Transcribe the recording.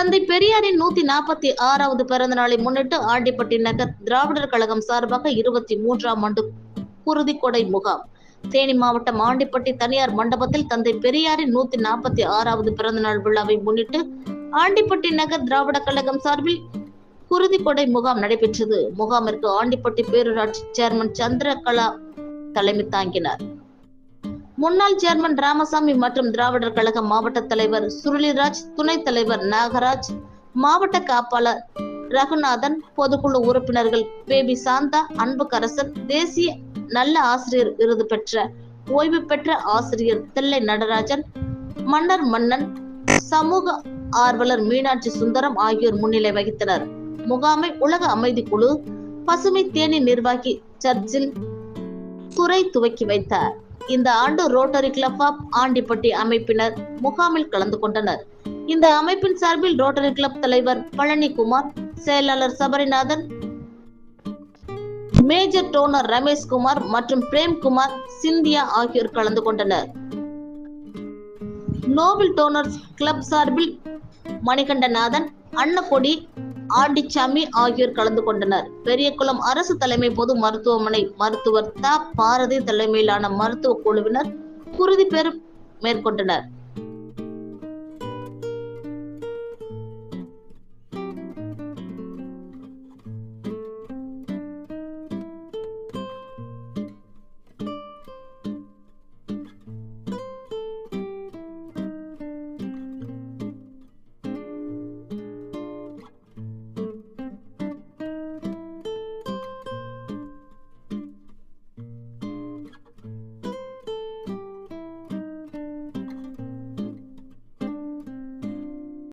தந்தை பெரியாரின் நூத்தி நாற்பத்தி ஆறாவது பிறந்த நாளை முன்னிட்டு ஆண்டிப்பட்டி நகர் திராவிடர் கழகம் சார்பாக இருபத்தி மூன்றாம் ஆண்டு குருதி கொடை முகாம். தேனி மாவட்டம் ஆண்டிப்பட்டி தனியார் மண்டபத்தில் தந்தை பெரியாரின் நூத்தி நாற்பத்தி ஆறாவது பிறந்த நாள் விழாவை முன்னிட்டு ஆண்டிப்பட்டி நகர் திராவிட கழகம் சார்பில் குருதி கொடை முகாம் நடைபெற்றது. முகாமிற்கு ஆண்டிப்பட்டி பேரூராட்சி சேர்மன் சந்திரகலா தலைமை தாங்கினார். முன்னாள் சேர்மன் ராமசாமி மற்றும் திராவிடர் கழக மாவட்ட தலைவர் சுருளிராஜ் துணைத் தலைவர் நாகராஜ் மாவட்ட காப்பாளர் ரகுநாதன் பொதுக்குழு உறுப்பினர்கள் பேபி சாந்தா அன்புக்கரசன் தேசிய நல்ல ஆசிரியர் விருது பெற்ற ஓய்வு பெற்ற ஆசிரியர் தில்லை நடராஜன் மன்னர் மன்னன் சமூக ஆர்வலர் மீனாட்சி சுந்தரம் ஆகியோர் முன்னிலை வகித்தனர். முகாமை உலக அமைதி குழு பசுமை தேனி நிர்வாகி சர்ச்சில் துறை துவக்கி வைத்தார். இந்த ஆண்டு ரோட்டரி கிளப் ஆப் ஆண்டிப்பட்டி அமைப்பினர் முகாமில் கலந்து கொண்டனர். இந்த அமைப்பின் சார்பில் ரோட்டரி கிளப் தலைவர் பழனிக்குமார் செயலாளர் சபரிநாதன் மேஜர் டோனர் ரமேஷ்குமார் மற்றும் பிரேம்குமார் சிந்தியா ஆகியோர் கலந்து கொண்டனர். நோபல் டோனர்ஸ் கிளப் சார்பில் மணிகண்டநாதன் அன்னக்கொடி ஆண்டிச்சாமி ஆகியோர் கலந்து கொண்டனர். பெரியகுளம் அரசு தலைமை பொது மருத்துவமனை மருத்துவர் தா. பாரதி தலைமையிலான மருத்துவ குழுவினர் குருதி பெறும் மேற்கொண்டனர்.